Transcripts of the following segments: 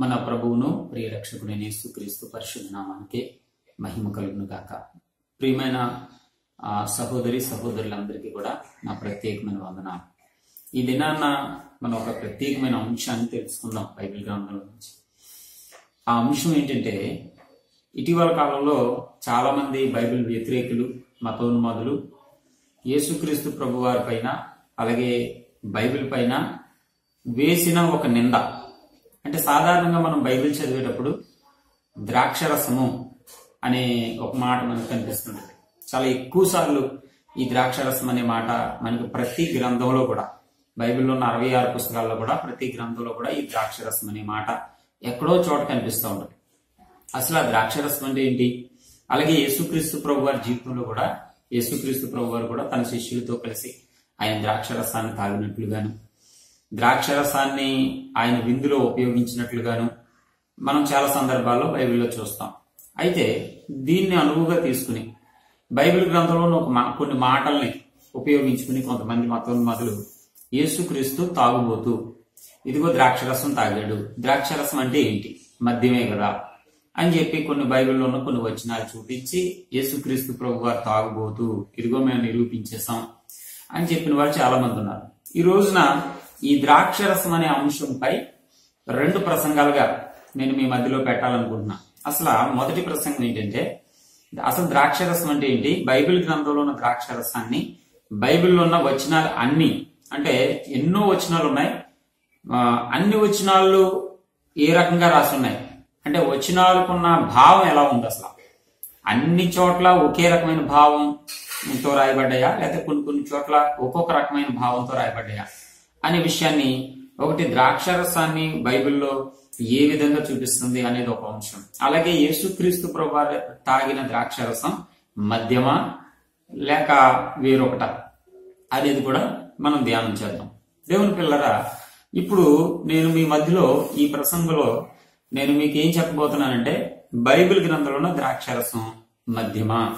మన ప్రభువును ప్రియ రక్షకుడైన యేసుక్రీస్తు పరిశుద్ధ నామానికి మహిమ కలుగును గాక ప్రియమైన సహోదరి సహోదరులందరికీ కూడా నా ప్రత్యేకమైన వందనాలు. ఈ దినాన్న మనం ఒక ప్రత్యేకమైన అంశాన్ని తెలుసుకుందాం బైబిల్ గ్రంథంలో నుంచి. ఆ అంశం ఏంటంటే ఇటీవల కాలంలో చాలా మంది బైబిల్ వ్యతిరేకులు మతోన్మాదులు యేసుక్రీస్తు ప్రభువారి పైన అలాగే బైబిల్ పైన వేసిన ఒక నింద. అంటే సాధారణంగా మనం బైబిల్ చదివేటప్పుడు ద్రాక్షరసము అనే ఒక మాట మనకు కనిపిస్తుంది. చాలా ఎక్కువ సార్లు ఈ ద్రాక్షరసం అనే మాట మనకు ప్రతి గ్రంథంలో కూడా బైబిల్లో ఉన్న అరవై ఆరు పుస్తకాల్లో కూడా ప్రతి గ్రంథంలో కూడా ఈ ద్రాక్షరసం అనే మాట ఎక్కడో చోట కనిపిస్తూ ఉంటుంది. అసలు ఆ ద్రాక్షరసం అంటే ఏంటి? అలాగే యేసుక్రీస్తు ప్రభు వారి జీవితంలో కూడా యేసుక్రీస్తు ప్రభు వారు కూడా తన శిష్యులతో కలిసి ఆయన ద్రాక్షరసాన్ని తాగినట్లుగాను ద్రాక్షరసాన్ని ఆయన విందులో ఉపయోగించినట్లుగాను మనం చాలా సందర్భాల్లో బైబిల్లో చూస్తాం. అయితే దీన్ని అనువుగా తీసుకుని బైబిల్ గ్రంథంలో ఒక మా- కొన్ని మాటల్ని ఉపయోగించుకుని కొంతమంది మతోన్మతులు యేసుక్రీస్తు తాగుబోతూ ఇదిగో ద్రాక్షరసం తాగాడు. ద్రాక్షరసం అంటే ఏంటి? మద్యమే కదా అని చెప్పి కొన్ని బైబిల్లో ఉన్న కొన్ని వచనాలు చూపించి యేసుక్రీస్తు ప్రభు వారు తాగుబోతూ ఇదిగో మేము నిరూపించేసాం అని చెప్పిన వారు చాలా మంది ఉన్నారు. ఈ రోజున ఈ ద్రాక్షరసం అనే అంశంపై రెండు ప్రసంగాలుగా నేను మీ మధ్యలో పెట్టాలనుకుంటున్నా. అసలు మొదటి ప్రసంగం ఏంటంటే అసలు ద్రాక్షరసం అంటే ఏంటి? బైబిల్ గ్రంథంలో ఉన్న ద్రాక్షరసాన్ని బైబిల్లో ఉన్న వచనాలు అన్ని అంటే ఎన్నో వచనాలు ఉన్నాయి. అన్ని వచనాలు ఏ రకంగా రాసి ఉన్నాయి అంటే వచనాలకున్న భావం ఎలా ఉంది అసలు? అన్ని చోట్ల ఒకే రకమైన భావంతో రాయబడ్డాయా? లేకపోతే కొన్ని కొన్ని చోట్ల ఒక్కొక్క రకమైన భావంతో రాయబడ్డాయా? అనే విషయాన్ని ఒకటి ద్రాక్షరసాన్ని బైబిల్లో ఏ విధంగా చూపిస్తుంది అనేది ఒక అంశం. అలాగే యేసుక్రీస్తు ప్రభు తాగిన ద్రాక్షరసం మద్యమా లేక వేరొకట అనేది కూడా మనం ధ్యానం చేద్దాం. దేవుని పిల్లరా ఇప్పుడు నేను మీ మధ్యలో ఈ ప్రసంగంలో నేను మీకు ఏం చెప్పబోతున్నానంటే బైబిల్ గ్రంథంలో ఉన్న ద్రాక్షరసం మధ్యమా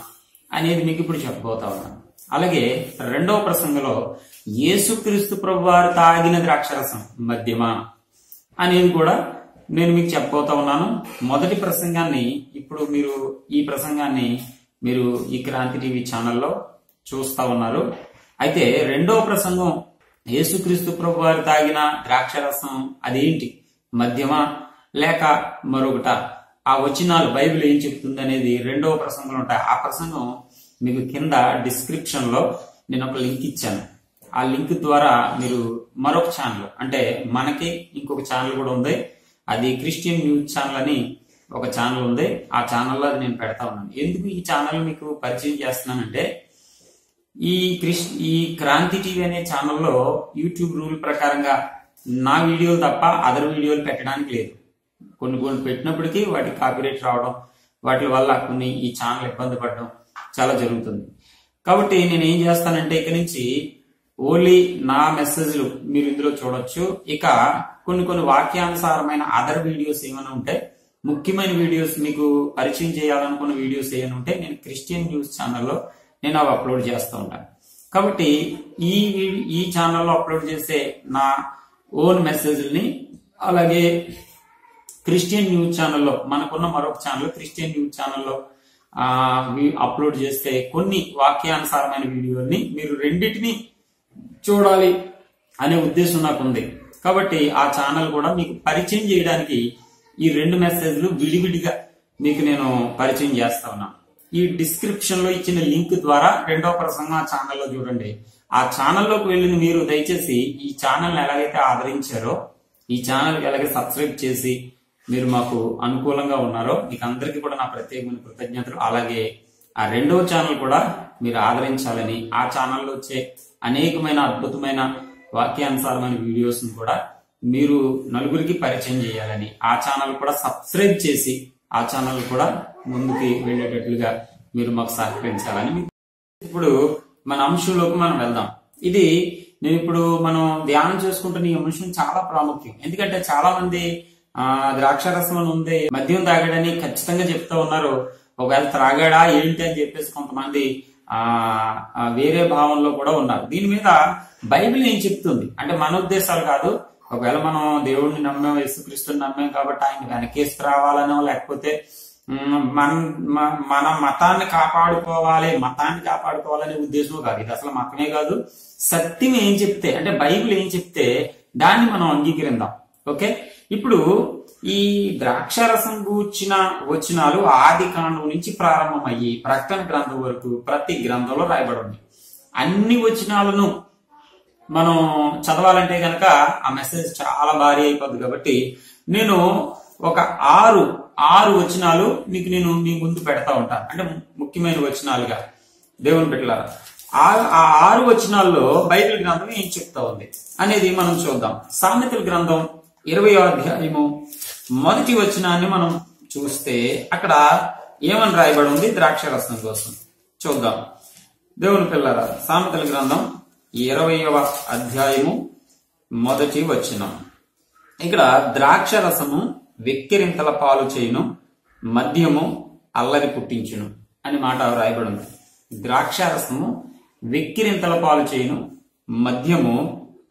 అనేది మీకు ఇప్పుడు చెప్పబోతా ఉన్నాను. అలాగే రెండవ ప్రసంగంలో యేసుక్రీస్తు ప్రభు వారు తాగిన ద్రాక్షరసం మధ్యమా అనేది కూడా నేను మీకు చెప్పబోతా ఉన్నాను. మొదటి ప్రసంగాన్ని ఇప్పుడు మీరు ఈ ప్రసంగాన్ని మీరు ఈ క్రాంతి టీవీ ఛానల్లో చూస్తా ఉన్నారు. అయితే రెండో ప్రసంగం యేసుక్రీస్తు ప్రభు వారు తాగిన ద్రాక్షరసం అదేంటి? మద్యమా? లేక మరొకట? ఆ వచనాలు బైబిల్ ఏం చెప్తుంది అనేది రెండవ ప్రసంగంలో ఉంటాయి. ఆ ప్రసంగం మీకు కింద డిస్క్రిప్షన్లో నేను ఒక లింక్ ఇచ్చాను. ఆ లింక్ ద్వారా మీరు మరొక ఛానల్ అంటే మనకి ఇంకొక ఛానల్ కూడా ఉంది. అది క్రిస్టియన్ న్యూస్ ఛానల్ అని ఒక ఛానల్ ఉంది. ఆ ఛానల్లో అది నేను పెడతా ఉన్నాను. ఎందుకు ఈ ఛానల్ మీకు పరిచయం చేస్తున్నానంటే ఈ క్రిస్ ఈ క్రాంతి టీవీ అనే ఛానల్లో యూట్యూబ్ రూల్ ప్రకారంగా నా వీడియోలు తప్ప అదర్ వీడియోలు పెట్టడానికి లేదు. కొన్ని కొన్ని పెట్టినప్పటికీ వాటికి కాపీరేట్ రావడం వాటి వల్ల కొన్ని ఈ ఛానల్ ఇబ్బంది పడడం చాలా జరుగుతుంది. కాబట్టి నేను ఏం చేస్తానంటే ఇక నుంచి ఓన్లీ నా మెసేజ్లు మీరు ఇందులో చూడొచ్చు. ఇక కొన్ని కొన్ని వాక్యానుసారమైన అదర్ వీడియోస్ ఏమైనా ఉంటే ముఖ్యమైన వీడియోస్ మీకు పరిచయం చేయాలనుకున్న వీడియోస్ ఏమైనా ఉంటే నేను క్రిస్టియన్ న్యూస్ ఛానల్లో నేను అవి అప్లోడ్ చేస్తూ ఉంటాను. కాబట్టి ఈ ఈ ఛానల్లో అప్లోడ్ చేసే నా ఓన్ మెసేజ్ని అలాగే క్రిస్టియన్ న్యూస్ ఛానల్లో మనకున్న మరొక ఛానల్ క్రిస్టియన్ న్యూస్ ఛానల్లో అప్లోడ్ చేస్తే కొన్ని వాక్యానుసారమైన వీడియోని మీరు రెండింటిని చూడాలి అనే ఉద్దేశం నాకు ఉంది. కాబట్టి ఆ ఛానల్ కూడా మీకు పరిచయం చేయడానికి ఈ రెండు మెసేజ్లు విడివిడిగా మీకు నేను పరిచయం చేస్తా ఉన్నాను ఈ డిస్క్రిప్షన్లో ఇచ్చిన లింక్ ద్వారా రెండవ ప్రసంగం ఆ ఛానల్లో చూడండి. ఆ ఛానల్లోకి వెళ్ళిన మీరు దయచేసి ఈ ఛానల్ ఎలాగైతే ఆదరించారో ఈ ఛానల్ ఎలాగే సబ్స్క్రైబ్ చేసి మీరు మాకు అనుకూలంగా ఉన్నారో మీకు అందరికీ కూడా నా ప్రత్యేకమైన కృతజ్ఞతలు. అలాగే ఆ రెండవ ఛానల్ కూడా మీరు ఆదరించాలని ఆ ఛానల్లో వచ్చే అనేకమైన అద్భుతమైన వాక్యానుసారమైన వీడియోస్ కూడా మీరు నలుగురికి పరిచయం చేయాలని ఆ ఛానల్ కూడా సబ్స్క్రైబ్ చేసి ఆ ఛానల్ కూడా ముందుకి వెళ్ళేటట్లుగా మీరు మాకు సహకరించాలని ఇప్పుడు మన అంశంలోకి మనం వెళ్దాం. ఇది నేను ఇప్పుడు మనం ధ్యానం చేసుకుంటున్న ఈ అంశం చాలా ప్రాముఖ్యం. ఎందుకంటే చాలా మంది ఆ ద్రాక్షరసం అని ఉంది మద్యం తాగాడని ఖచ్చితంగా చెప్తా ఉన్నారు. ఒకవేళ త్రాగాడా ఏంటి అని చెప్పేసి కొంతమంది వేరే భావంలో కూడా ఉన్నారు. దీని మీద బైబిల్ ఏం చెప్తుంది? అంటే మన ఉద్దేశాలు కాదు. ఒకవేళ మనం దేవుడిని నమ్మాం యేసుక్రీస్తుని నమ్మాం కాబట్టి ఆయన వెనకేసి రావాలనో లేకపోతే మన మన మతాన్ని కాపాడుకోవాలి మతాన్ని కాపాడుకోవాలనే ఉద్దేశం కాదు. ఇది అసలు మతమే కాదు. సత్యం ఏం చెప్తే అంటే బైబిల్ ఏం చెప్తే దాన్ని మనం అంగీకరిందాం ఓకే? ఇప్పుడు ఈ ద్రాక్షరసం గూర్చిన వచనాలు ఆది కాండం నుంచి ప్రారంభమయ్యి ప్రకటన గ్రంథం వరకు ప్రతి గ్రంథంలో రాయబడి ఉంది అన్ని వచనాలను మనం చదవాలంటే కనుక ఆ మెసేజ్ చాలా భారీ అయిపోద్ది కాబట్టి నేను ఒక ఆరు ఆరు వచనాలు మీకు నేను మీ ముందు పెడతా ఉంటాను అంటే ముఖ్యమైన వచనాలుగా. దేవుని పెట్టలారా ఆ ఆ ఆరు వచనాల్లో బైబిల్ గ్రంథం ఏం చెప్తా ఉంది అనేది మనం చూద్దాం. సామెతల గ్రంథం ఇరవై అధ్యాయము. మొదటి వచనాన్ని మనం చూస్తే అక్కడ ఏమని రాయబడి ఉంది ద్రాక్షరసం కోసం. చూద్దాం. దేవుని పిల్లరా సామెతల గ్రంథం ఇరవయవ అధ్యాయము మొదటి వచనం. ఇక్కడ ద్రాక్ష రసము వెక్కిరింతల పాలు చేయును మద్యము అల్లరి పుట్టించును అని మాట రాయబడి ఉంది ద్రాక్ష రసము వెక్కిరింతల పాలు చేయును మద్యము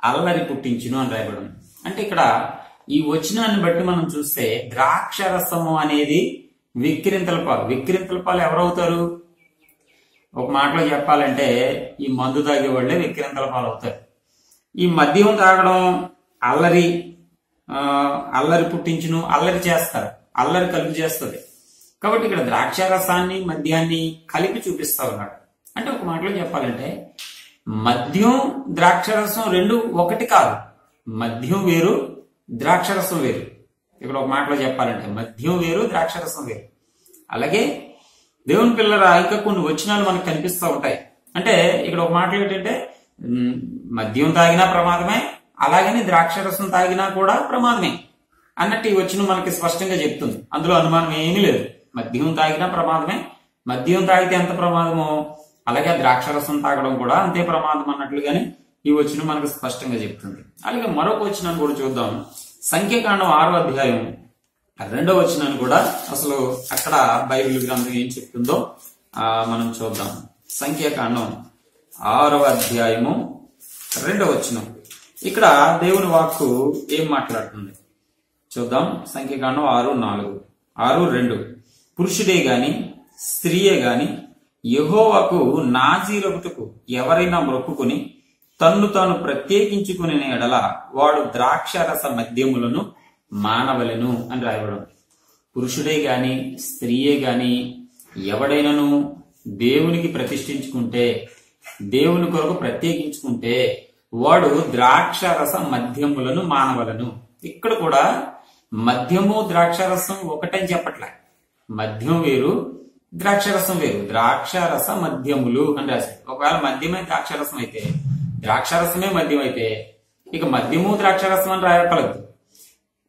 అల్లరి పుట్టించును అని రాయబడి ఉంది అంటే ఇక్కడ ఈ వచనాన్ని బట్టి మనం చూస్తే ద్రాక్ష రసము అనేది విక్రింతల పాలు. విక్రింతల పాలు ఎవరవుతారు? ఒక మాటలో చెప్పాలంటే ఈ మందు తాగే వాళ్ళే విక్రింతల పాలు అవుతారు. ఈ మద్యం తాగడం అల్లరి అల్లరి పుట్టించును అల్లరి చేస్తారు. అల్లరి కలుపు చేస్తుంది. కాబట్టి ఇక్కడ ద్రాక్ష రసాన్ని మద్యాన్ని కలిపి చూపిస్తా ఉన్నాడు. అంటే ఒక మాటలో చెప్పాలంటే మద్యం ద్రాక్షరసం రెండు ఒకటి కాదు. మద్యం వేరు ద్రాక్షరసం వేరు. ఇక్కడ ఒక మాటలో చెప్పాలంటే మద్యం వేరు ద్రాక్షరసం వేరు. అలాగే దేవుని పిల్లల ఇంకా కొన్ని వచనాలు మనకు కనిపిస్తూ ఉంటాయి. అంటే ఇక్కడ ఒక మాట ఏంటంటే మద్యం తాగినా ప్రమాదమే అలాగని ద్రాక్షరసం తాగినా కూడా ప్రమాదమే అన్నట్టు ఈ వచనం మనకి స్పష్టంగా చెప్తుంది. అందులో అనుమానం ఏమీ లేదు. మద్యం తాగినా ప్రమాదమే మద్యం తాగితే ఎంత ప్రమాదమో అలాగే ద్రాక్షరసం తాగడం కూడా అంతే ప్రమాదం అన్నట్లుగానే ఈ వచనం మనకు స్పష్టంగా చెప్తుంది. అలాగే మరొక వచనాన్ని కూడా చూద్దాం. సంఖ్యాకాండం ఆరో అధ్యాయం రెండో వచనాన్ని కూడా అసలు అక్కడ బైబిల్ గ్రంథం ఏం చెప్తుందో ఆ, మనం చూద్దాం. సంఖ్యాకాండం ఆరవ అధ్యాయము రెండవ వచనం. ఇక్కడ దేవుని వాక్కు ఏం మాట్లాడుతుంది? చూద్దాం. సంఖ్యాకాండం ఆరు నాలుగు. ఆరు రెండు. పురుషుడే గాని స్త్రీయే గాని యహోవాకు నాజీరగుటకు ఎవరైనా మొక్కుకుని తన్ను తాను ప్రత్యేకించుకునే ఎడల వాడు ద్రాక్షరస మద్యములను మానవలను అని రాయబడం పురుషుడే గాని స్త్రీయే గాని ఎవడైనను దేవునికి ప్రతిష్ఠించుకుంటే దేవుని కొరకు ప్రత్యేకించుకుంటే వాడు ద్రాక్షరస మద్యములను మానవలను. ఇక్కడ కూడా మద్యము ద్రాక్షరసం ఒకటని చెప్పట్లే. మద్యం వేరు ద్రాక్షరసం వేరు. ద్రాక్షరస మద్యములు అని రాశారు. ఒకవేళ మద్యమే ద్రాక్షరసం అయితే ద్రాక్షరసమే మద్యం అయితే ఇక మద్యము ద్రాక్షరసం అని రాయకలదు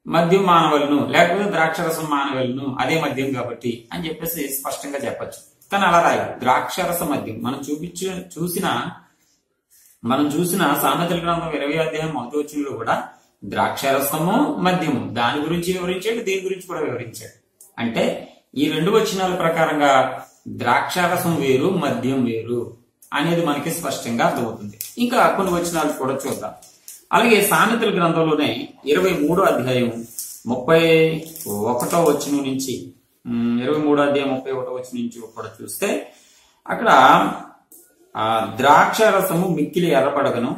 మద్యం మానవులను లేకపోతే ద్రాక్షరసం మానవులను అదే మద్యం కాబట్టి అని చెప్పేసి స్పష్టంగా చెప్పచ్చు. కానీ అలా రాయి ద్రాక్షరస మద్యం. మనం చూపించు చూసిన మనం చూసిన సామెతల గ్రంథం ఇరవై అధ్యాయం మొదటిలో కూడా ద్రాక్షరసము మద్యము. దాని గురించి వివరించాడు దీని గురించి కూడా వివరించాడు. అంటే ఈ రెండు వచనాల ప్రకారంగా ద్రాక్షారసం వేరు మద్యం వేరు. అనేది మనకి స్పష్టంగా అర్థమవుతుంది. ఇంకా కొన్ని వచనాలు కూడా చూద్దాం. అలాగే సామెతల గ్రంథంలోనే ఇరవై మూడో అధ్యాయం ముప్పై ఒకటో వచ్చిన నుంచి ఇరవై మూడో అధ్యాయం ముప్పై ఒకటో వచ్చిన నుంచి కూడా చూస్తే అక్కడ ఆ ద్రాక్ష రసము మిక్కిలి ఎర్రపడగను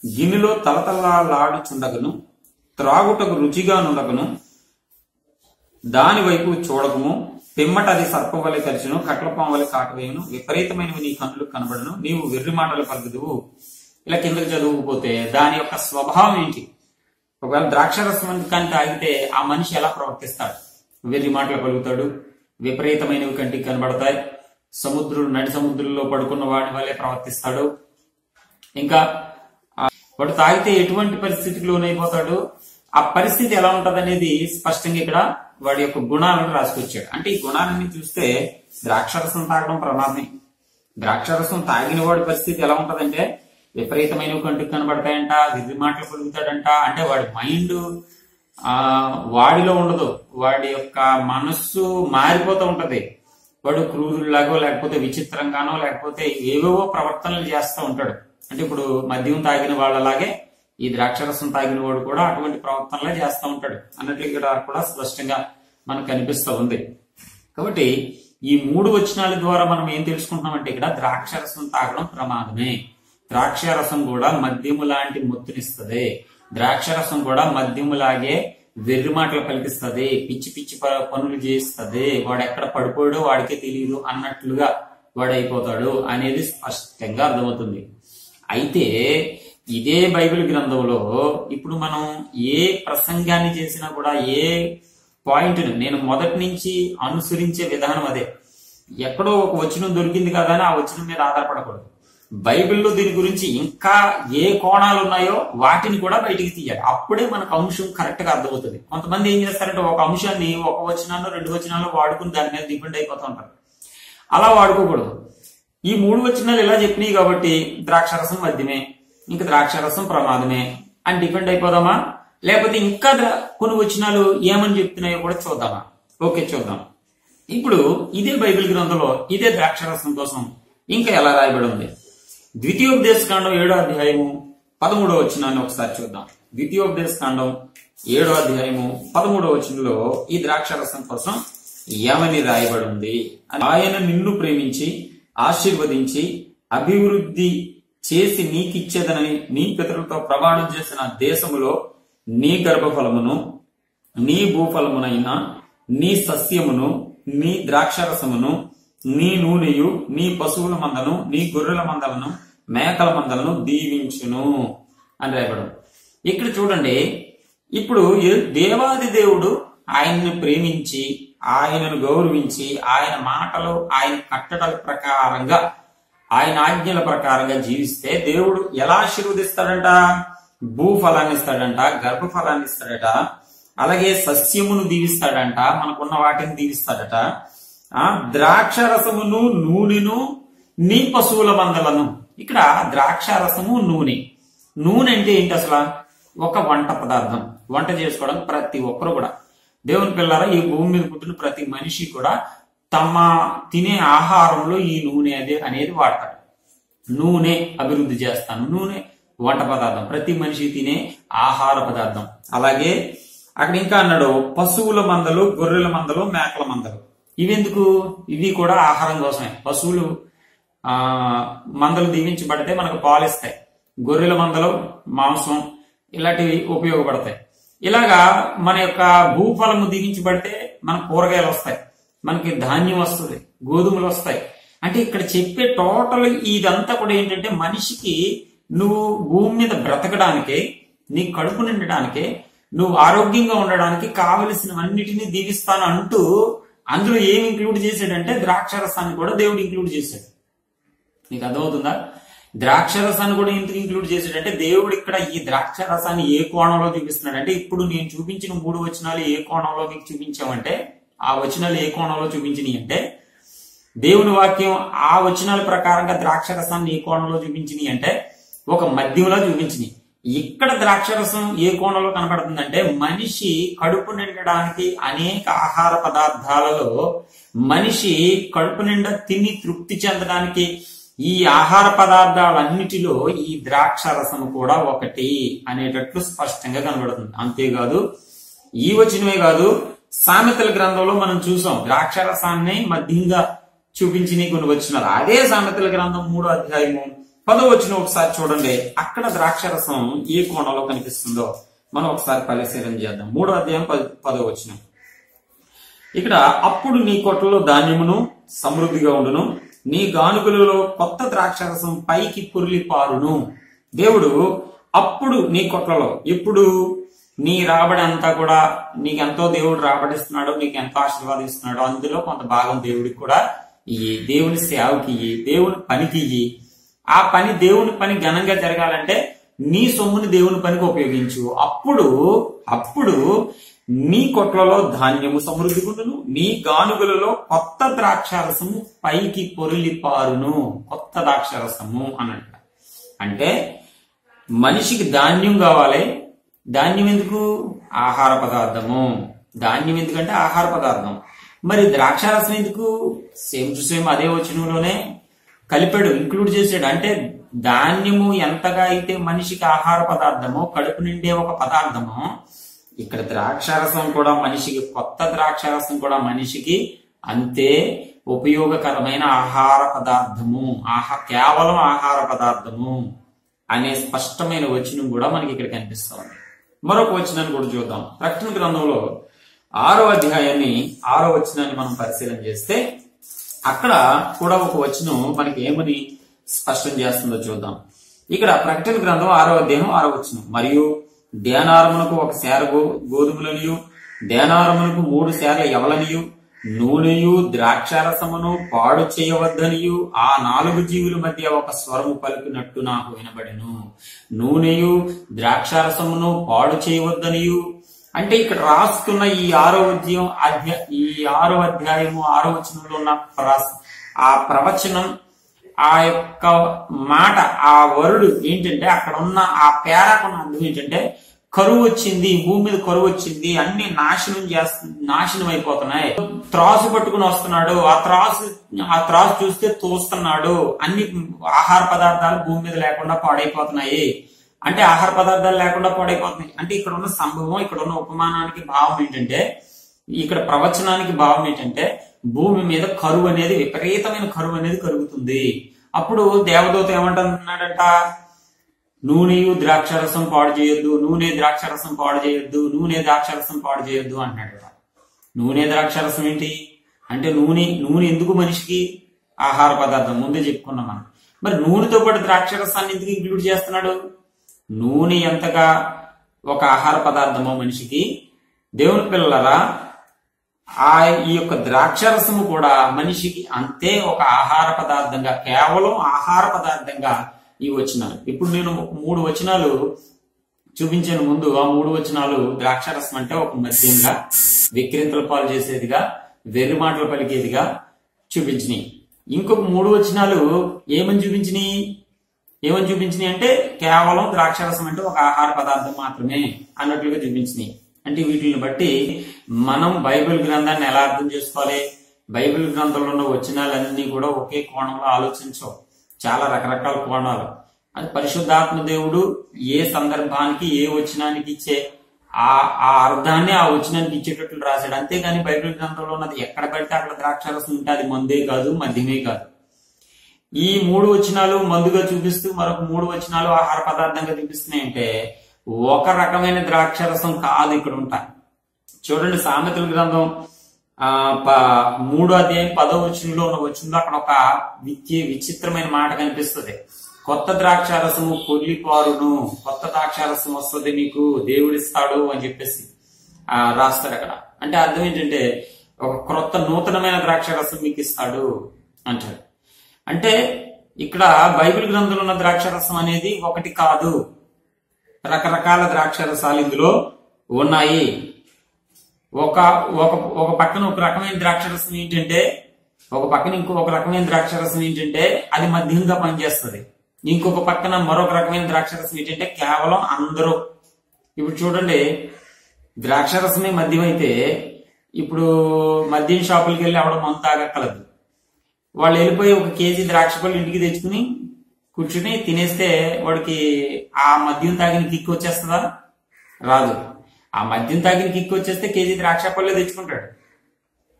గిన్నెలో తలతలలాడుచుండగను త్రాగుటకు రుచిగా నుండగను దాని వైపు చూడకము పిమ్మట అది సర్పం వలె కరిచును కాటవేయును విపరీతమైనవి నీ కన్నులు కనబడను నీవు వెర్రి మాటలు పలుకుదువు. ఇలా కిందకి చదువుకుపోతే దాని యొక్క స్వభావం ఏంటి? ఒకవేళ ద్రాక్షరసం కానీ తాగితే ఆ మనిషి ఎలా ప్రవర్తిస్తాడు? వెర్రి మాటలు పలుకుతాడు విపరీతమైనవి కంటికి కనబడతాయి సముద్రుడు నడి సముద్రంలో పడుకున్న వాడి వల్లే ప్రవర్తిస్తాడు. ఇంకా వాడు తాగితే ఎటువంటి పరిస్థితికి లోనైపోతాడు ఆ పరిస్థితి ఎలా ఉంటది అనేది స్పష్టంగా ఇక్కడ వాడి యొక్క గుణాలను రాసుకొచ్చాడు. అంటే ఈ గుణాలన్నీ చూస్తే ద్రాక్షరసం తాగడం ప్రమాదమే. ద్రాక్షరసం తాగిన వాడి పరిస్థితి ఎలా ఉంటదంటే విపరీతమైన కంటికి కనబడతాయంట విధి మాటలు పలుకుతాడంట అంటే వాడి మైండ్ ఆ వాడిలో ఉండదు. వాడి యొక్క మనస్సు మారిపోతూ ఉంటది. వాడు క్రూరులాగో లేకపోతే విచిత్రంగానో లేకపోతే ఏవేవో ప్రవర్తనలు చేస్తూ ఉంటాడు. అంటే ఇప్పుడు మద్యం తాగిన వాళ్ళలాగే ఈ ద్రాక్షరసం తాగిన వాడు కూడా అటువంటి ప్రవర్తనలే చేస్తూ ఉంటాడు. అన్నట్లు ఇక్కడ కూడా స్పష్టంగా మనకు కనిపిస్తూ ఉంది. కాబట్టి ఈ మూడు వచనాల ద్వారా మనం ఏం తెలుసుకుంటున్నామంటే ఇక్కడ ద్రాక్షరసం తాగడం ప్రమాదమే. ద్రాక్షరసం కూడా మద్యము లాంటి మొత్తునిస్తుంది. ద్రాక్షరసం కూడా మద్యము లాగే వెర్రి మాటలు పలికిస్తుంది. పిచ్చి పిచ్చి ప- పనులు చేస్తుంది. వాడు ఎక్కడ పడిపోయాడో వాడికే తెలియదు అన్నట్లుగా వాడైపోతాడు అనేది స్పష్టంగా అర్థమవుతుంది. అయితే ఇదే బైబిల్ గ్రంథంలో ఇప్పుడు మనం ఏ ప్రసంగాన్ని చేసినా కూడా ఏ పాయింట్ను నేను మొదటి నుంచి అనుసరించే విధానం అదే. ఎక్కడో ఒక వచనం దొరికింది కదా అని ఆ వచనం మీద ఆధారపడకూడదు. బైబిల్లో దీని గురించి ఇంకా ఏ కోణాలు ఉన్నాయో వాటిని కూడా బయటికి తీయాలి. అప్పుడే మనకు అంశం కరెక్ట్గా అర్థమవుతుంది. కొంతమంది ఏం చేస్తారంటే ఒక అంశాన్ని ఒక వచనాల్లో రెండు వచనాల్లో వాడుకుని దాని మీద డిపెండ్ అయిపోతూ ఉంటారు. అలా వాడుకోకూడదు. ఈ మూడు వచనాలు ఇలా చెప్పినాయి కాబట్టి ద్రాక్షరసం మద్యమే ఇంకా ద్రాక్షరసం ప్రమాదమే అని డిపెండ్ అయిపోదామా? లేకపోతే ఇంకా కొన్ని వచనాలు ఏమని చెప్తున్నాయో కూడా చూద్దామా? ఓకే చూద్దాం. ఇప్పుడు ఇదే బైబిల్ గ్రంథంలో ఇదే ద్రాక్షరసం కోసం ఇంకా ఎలా రాయబడి ఉంది? ద్వితీయోపదేశ కాండం ఏడో అధ్యాయము పదమూడో వచనాన్ని ఒకసారి చూద్దాం. ద్వితీయోపదేశ కాండం ఏడో అధ్యాయము పదమూడో వచనంలో ఈ ద్రాక్షరసం కోసం ఏమని రాయబడి ఉంది? ఆయన నిన్ను ప్రేమించి ఆశీర్వదించి అభివృద్ధి చేసి నీకిచ్చేదనని నీ పితరులతో ప్రమాణం చేసిన దేశములో నీ గర్భఫలమును నీ భూఫలమునైన నీ సస్యమును నీ ద్రాక్షరసమును నీ నూనెయు నీ పశువుల మందను నీ గొర్రెల మందలను మేకల మందలను దీవించును అని రాయబడం ఇక్కడ చూడండి ఇప్పుడు దేవాది దేవుడు ఆయన్ని ప్రేమించి ఆయనను గౌరవించి ఆయన మాటలు ఆయన కట్టడల ప్రకారంగా ఆయన ఆజ్ఞల ప్రకారంగా జీవిస్తే దేవుడు ఎలా ఆశీర్వదిస్తాడంట? భూఫలాన్ని ఇస్తాడంట గర్భఫలాన్ని ఇస్తాడట అలాగే సస్యమును దీవిస్తాడంట మనకున్న వాటిని దీవిస్తాడట. ఆ ద్రాక్ష రసమును నూనెను నీ పశువుల మందలను. ఇక్కడ ద్రాక్ష రసము నూనె. నూనె అంటే ఏంటి అసలు? ఒక వంట పదార్థం. వంట చేసుకోవడం ప్రతి ఒక్కరు కూడా. దేవుని పిల్లల ఈ భూమి మీద పుట్టిన ప్రతి మనిషి కూడా తమ తినే ఆహారంలో ఈ నూనె అదే అనేది వాడతాడు నూనె అభివృద్ధి చేస్తాను. నూనె వంట పదార్థం. ప్రతి మనిషి తినే ఆహార పదార్థం. అలాగే అక్కడ ఇంకా అన్నాడు పశువుల మందలు గొర్రెల మందలు మేకల మందలు. ఇవెందుకు? ఇవి కూడా ఆహారం కోసమే. పశువులు ఆ మందలు దీవించబడితే మనకు పాలిస్తాయి గొర్రెల మందలు మాంసం ఇలాంటివి ఉపయోగపడతాయి. ఇలాగా మన యొక్క భూఫలము దీవించబడితే మన కూరగాయలు వస్తాయి. మనకి ధాన్యం వస్తుంది గోధుమలు వస్తాయి. అంటే ఇక్కడ చెప్పే టోటల్ ఇదంతా కూడా ఏంటంటే మనిషికి నువ్వు భూమి మీద బ్రతకడానికి నీ కడుపు నిండడానికి నువ్వు ఆరోగ్యంగా ఉండడానికి కావలసినవన్నిటినీ దీవిస్తాను అంటూ అందులో ఏం ఇంక్లూడ్ చేశాడంటే ద్రాక్షరసాన్ని కూడా దేవుడు ఇంక్లూడ్ చేశాడు. నీకు అర్థమవుతుందా? ద్రాక్ష రసాన్ని కూడా ఎందుకు ఇంక్లూడ్ చేశాడంటే దేవుడు ఇక్కడ ఈ ద్రాక్ష రసాన్ని ఏ కోణంలో చూపిస్తున్నాడు అంటే ఇప్పుడు నేను చూపించిన మూడు వచనాలు ఏ కోణంలో మీకు చూపించామంటే ఆ వచనాలు ఏ కోణంలో చూపించినాయి అంటే దేవుని వాక్యం ఆ వచనాల ప్రకారంగా ద్రాక్షరసాన్ని ఏ కోణంలో చూపించినాయి అంటే ఒక మద్యంలో చూపించినాయి ఇక్కడ ద్రాక్ష రసం ఏ కోణంలో కనపడుతుందంటే మనిషి కడుపు నిండడానికి అనేక ఆహార పదార్థాలలో మనిషి కడుపు నిండా తిని తృప్తి చెందడానికి ఈ ఆహార పదార్థాలన్నిటిలో ఈ ద్రాక్ష రసం కూడా ఒకటి అనేటట్లు స్పష్టంగా కనబడుతుంది. అంతేకాదు ఈ వచనమే కాదు సామెతల గ్రంథంలో మనం చూసాం ద్రాక్ష రసాన్ని మధ్యంగా చూపించిన కొన్ని వచ్చినారు అదే సామెతల గ్రంథం మూడో అధ్యాయము పదో వచ్చిన ఒకసారి చూడండి. అక్కడ ద్రాక్ష రసం ఏ కోణంలో కనిపిస్తుందో మనం ఒకసారి పరిశీలన చేద్దాం. మూడో అధ్యాయం పద- పదో వచ్చిన ఇక్కడ అప్పుడు నీ కొట్టలో ధాన్యమును సమృద్ధిగా ఉండును. నీ గానుగులలో కొత్త ద్రాక్షరసం పైకి పురిలి పారును దేవుడు అప్పుడు నీ కొట్లలో ఎప్పుడు? నీ రాబడి అంతా కూడా నీకెంతో దేవుడు రాబడిస్తున్నాడు నీకు ఎంతో ఆశీర్వాదిస్తున్నాడు. అందులో కొంత భాగం దేవుడికి కూడా ఇయ్యి. దేవుని సేవకి ఇయ్యి. దేవుని పనికి ఇయ్యి. ఆ పని దేవుని పని ఘనంగా జరగాలంటే నీ సొమ్ముని దేవుని పనికి ఉపయోగించు. అప్పుడు అప్పుడు నీ కొట్లలో ధాన్యము సమృద్ధి గుండును నీ గానుగులలో కొత్త ద్రాక్షారసము పైకి పొరిలి పారును. కొత్త ద్రాక్షారసము అన్నట్టు అంటే మనిషికి ధాన్యం కావాలి ధాన్యం ఎందుకు ఆహార పదార్థము. ధాన్యం ఎందుకంటే ఆహార పదార్థం. మరి ద్రాక్షారసం ఎందుకు? సేమ్ టు సేమ్ అదే వచనంలోనే కలిపాడు ఇంక్లూడ్ చేసాడు అంటే ధాన్యము ఎంతగా అయితే మనిషికి ఆహార పదార్థమో కడుపు నిండే ఒక పదార్థము ఇక్కడ ద్రాక్షారసం కూడా మనిషికి కొత్త ద్రాక్షారసం కూడా మనిషికి అంతే ఉపయోగకరమైన ఆహార పదార్థము. ఆహా కేవలం ఆహార పదార్థము అనే స్పష్టమైన వచనం కూడా మనకి ఇక్కడ కనిపిస్తుంది. మరొక వచనాన్ని కూడా చూద్దాం. ప్రకటన గ్రంథంలో ఆరో అధ్యాయాన్ని ఆరో వచనాన్ని మనం పరిశీలన చేస్తే అక్కడ కూడా ఒక వచనం మనకి ఏమని స్పష్టం చేస్తుందో చూద్దాం. ఇక్కడ ప్రకటన గ్రంథం ఆరో అధ్యాయం ఆరో వచనం. మరియు ధ్యానారమునకు ఒక సేర గో- గోధుమలనియు ధ్యానారమునకు మూడు సేర్ల ఎవలనియు నూనెయు ద్రాక్షారసమును పాడు చేయవద్దనియు ఆ నాలుగు జీవుల మధ్య ఒక స్వరము పలికినట్టు నాకు వినబడెను. నూనెయు ద్రాక్షారసమును పాడు చేయవద్దనియు. అంటే ఇక్కడ రాస్తున్న ఈ ఆరో అధ్యాయం అధ్యా ఈ ఆరో అధ్యాయము ఆరో వచనంలో ఉన్న ఆ ప్రవచనం ఆ యొక్క మాట ఆ వరుడు ఏంటంటే అక్కడ ఉన్న ఆ పేరాకున్న అర్థం ఏంటంటే కరువు వచ్చింది భూమి మీద కరువు వచ్చింది అన్ని నాశనం చేస్తు నాశనం అయిపోతున్నాయి. త్రాసు పట్టుకుని వస్తున్నాడు ఆ త్రాసు ఆ త్రాసు చూస్తే తోస్తున్నాడు. అన్ని ఆహార పదార్థాలు భూమి మీద లేకుండా పాడైపోతున్నాయి. అంటే ఆహార పదార్థాలు లేకుండా పాడైపోతున్నాయి. అంటే ఇక్కడ ఉన్న సంభవం ఇక్కడ ఉన్న ఉపమానానికి భావం ఏంటంటే ఇక్కడ ప్రవచనానికి భావం ఏంటంటే భూమి మీద కరువు అనేది విపరీతమైన కరువు అనేది కలుగుతుంది. అప్పుడు దేవదూత ఏమంటున్నాడంట నూనెయు ద్రాక్షరసం పాడు చేయొద్దు నూనె ద్రాక్షరసం పాడు చేయొద్దు నూనె ద్రాక్షరసం పాడు చేయొద్దు అంటున్నాడట నూనె ద్రాక్షరసం ఏంటి? అంటే నూనె నూనె ఎందుకు మనిషికి? ఆహార పదార్థం ముందే చెప్పుకున్నాం మనం. మరి నూనెతో పాటు ద్రాక్షరసాన్ని ఎందుకు ఇంక్లూడ్ చేస్తున్నాడు? నూనె ఎంతగా ఒక ఆహార పదార్థమో మనిషికి? దేవుని పిల్లలరా ఆ ఈ యొక్క ద్రాక్షరసము కూడా మనిషికి అంతే ఒక ఆహార పదార్థంగా కేవలం ఆహార పదార్థంగా ఈ వచనాలు. ఇప్పుడు నేను మూడు వచనాలు చూపించిన ముందు. ఆ మూడు వచనాలు ద్రాక్షరసం అంటే ఒక మద్యంగా విక్రింతల పాలు చేసేదిగా వెర్రి మాటలు పలికేదిగా చూపించినాయి. ఇంకొక మూడు వచనాలు ఏమని చూపించినాయి? ఏమని చూపించినాయి అంటే కేవలం ద్రాక్షరసం అంటే ఒక ఆహార పదార్థం మాత్రమే అన్నట్లుగా చూపించినాయి. అంటే వీటిని బట్టి మనం బైబిల్ గ్రంథాన్ని ఎలా అర్థం చేసుకోవాలి? బైబిల్ గ్రంథంలో ఉన్న వచనాలన్నీ కూడా ఒకే కోణంలో ఆలోచించవు చాలా రకరకాల కోణాలు అది పరిశుద్ధాత్మ దేవుడు ఏ సందర్భానికి ఏ వచనానికి ఇచ్చే ఆ ఆ అర్థాన్ని ఆ వచనానికి ఇచ్చేటట్లు రాశాడు. అంతేగాని బైబిల్ గ్రంథంలో ఉన్నది ఎక్కడ పెడితే అక్కడ ద్రాక్షరసం ఉంటే అది మందే కాదు మద్యమే కాదు. ఈ మూడు వచనాలు మందుగా చూపిస్తూ మరొక మూడు వచనాలు ఆహార పదార్థంగా చూపిస్తున్నాయంటే ఒక రకమైన ద్రాక్షరసం కాదు ఇక్కడ ఉంటాయి చూడండి సామెతల గ్రంథం. మూడో అధ్యాయం పదో వచనంలో ఉన్న అక్కడ ఒక విద్య విచిత్రమైన మాట కనిపిస్తుంది. కొత్త ద్రాక్షారసము పొల్లిపారును కొత్త ద్రాక్షారసం వస్తుంది నీకు దేవుడిస్తాడు అని చెప్పేసి ఆ రాస్తాడు అక్కడ. అంటే అర్థం ఏంటంటే ఒక క్రొత్త నూతనమైన ద్రాక్షారసం మీకు ఇస్తాడు అంటాడు. అంటే ఇక్కడ బైబిల్ గ్రంథంలో ఉన్న ద్రాక్షారసం అనేది ఒకటి కాదు. రకరకాల ద్రాక్షారసాలు ఇందులో ఉన్నాయి. ఒక ఒక ఒక పక్కన ఒక రకమైన ద్రాక్షరసం ఏంటంటే ఒక పక్కన ఇంకొక రకమైన ద్రాక్షరసం ఏంటంటే అది మధ్యంగా పనిచేస్తుంది. ఇంకొక పక్కన మరొక రకమైన ద్రాక్షరసం ఏంటంటే కేవలం అందరూ. ఇప్పుడు చూడండి ద్రాక్షరసమే మద్యం అయితే ఇప్పుడు మద్యం షాపులకి వెళ్ళి అవడం మందు తాగక్కలదు వాళ్ళు వెళ్ళిపోయి ఒక కేజీ ద్రాక్ష పళ్ళు ఇంటికి తెచ్చుకుని కూర్చుని తినేస్తే వాడికి ఆ మద్యం తాగిన కిక్ వచ్చేస్తుందా? రాదు. ఆ మద్యం తాగిన కిక్ వచ్చేస్తే కేజీ ద్రాక్ష పళ్ళే తెచ్చుకుంటాడు.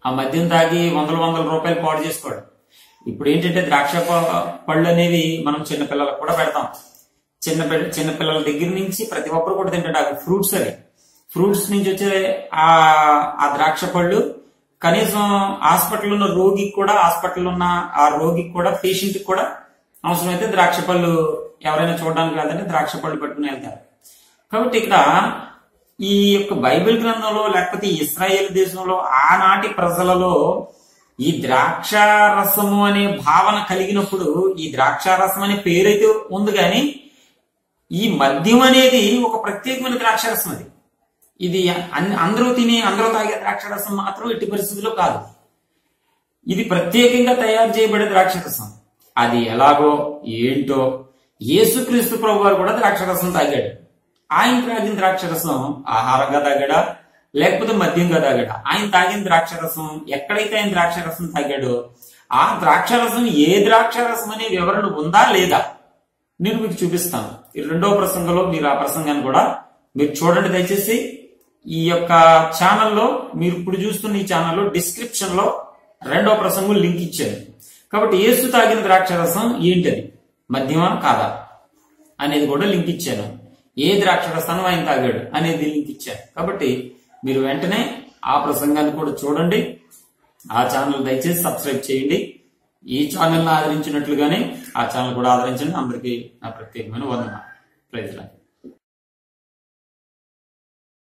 ఆ మద్యం తాగి వందల వందల రూపాయలు పాడు చేసుకోడు. ఇప్పుడు ఏంటంటే ద్రాక్ష ప- పళ్ళు అనేవి మనం చిన్న పిల్లలకు కూడా పెడతాం. చిన్న పిల్ల- దగ్గర నుంచి ప్రతి ఒక్కరు కూడా తింటాడు. అవి ఫ్రూట్స్ అవి. ఫ్రూట్స్ నుంచి వచ్చే ఆ ఆ ద్రాక్ష పళ్ళు కనీసం హాస్పిటల్ ఉన్న రోగికి కూడా హాస్పిటల్ ఉన్న ఆ రోగికి కూడా పేషెంట్కి కూడా అవసరమైతే ద్రాక్ష పళ్ళు ఎవరైనా చూడడానికి కాదంటే ద్రాక్ష పళ్ళు పెట్టుకుని వెళ్తారు. కాబట్టి ఇక్కడ ఈ యొక్క బైబిల్ గ్రంథంలో లేకపోతే ఇస్రాయేల్ దేశంలో ఆనాటి ప్రజలలో ఈ ద్రాక్షారసము అనే భావన కలిగినప్పుడు ఈ ద్రాక్షారసం అనే పేరైతే ఉంది కానీ ఈ మద్యం అనేది ఒక ప్రత్యేకమైన ద్రాక్షారసం అది. ఇది అన్- అందరూ తిని అందరూ తాగే ద్రాక్షారసం మాత్రం ఎట్టి పరిస్థితుల్లో కాదు. ఇది ప్రత్యేకంగా తయారు చేయబడే ద్రాక్షరసం. అది ఎలాగో ఏంటో యేసుక్రీస్తు ప్రభు వారు కూడా ద్రాక్షరసం తాగాడు. ఆయన తాగిన ద్రాక్షరసం ఆహారంగా తాగాడా? లేకపోతే మద్యంగా తాగాడా? ఆయన తాగిన ద్రాక్ష రసం ఎక్కడైతే ఆయన ద్రాక్ష రసం తాగాడో ఆ ద్రాక్ష రసం ఏ ద్రాక్ష రసం అనే వివరణ ఉందా లేదా? నేను మీకు చూపిస్తాను. ఈ రెండో ప్రసంగంలో మీరు ఆ ప్రసంగాన్ని కూడా మీరు చూడండి దయచేసి. ఈ యొక్క ఛానల్లో మీరు ఇప్పుడు చూస్తున్న ఈ ఛానల్లో డిస్క్రిప్షన్లో రెండవ ప్రసంగం లింక్ ఇచ్చారు కాబట్టి ఏసు తాగిన ద్రాక్ష రసం ఏంటది? మద్యమా? కాదా? అనేది కూడా లింక్ ఇచ్చాను. ఏ ద్రాక్ష రసాన్ని ఆయన తాగాడు అనేది లింక్ ఇచ్చాను కాబట్టి మీరు వెంటనే ఆ ప్రసంగాన్ని కూడా చూడండి. ఆ ఛానల్ దయచేసి సబ్స్క్రైబ్ చేయండి. ఈ ఛానల్ని ఆదరించినట్లుగానే ఆ ఛానల్ కూడా ఆదరించండి. అందరికీ నా ప్రత్యేకమైన వందన ప్రైజ్లా